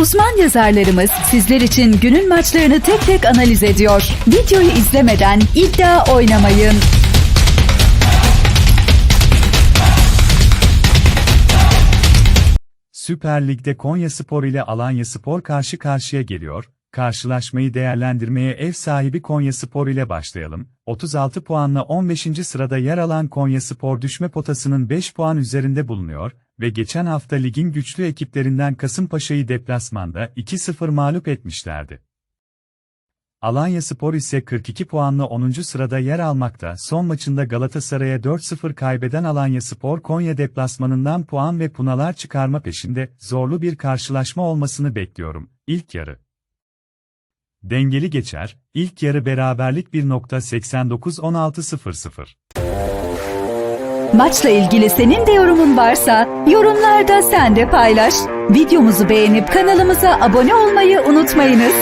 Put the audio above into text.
Uzman yazarlarımız sizler için günün maçlarını tek tek analiz ediyor. Videoyu izlemeden iddia oynamayın. Süper Lig'de Konyaspor ile Alanyaspor karşı karşıya geliyor. Karşılaşmayı değerlendirmeye ev sahibi Konyaspor ile başlayalım. 36 puanla 15. sırada yer alan Konyaspor düşme potasının 5 puan üzerinde bulunuyor ve geçen hafta ligin güçlü ekiplerinden Kasımpaşa'yı deplasmanda 2-0 mağlup etmişlerdi. Alanyaspor ise 42 puanla 10. sırada yer almakta. Son maçında Galatasaray'a 4-0 kaybeden Alanyaspor Konya deplasmanından puan ve punalar çıkarma peşinde zorlu bir karşılaşma olmasını bekliyorum. İlk yarı Dengeli geçer, ilk yarı beraberlik 1.89-16-0-0. Maçla ilgili senin de yorumun varsa yorumlarda sen de paylaş. Videomuzu beğenip kanalımıza abone olmayı unutmayınız.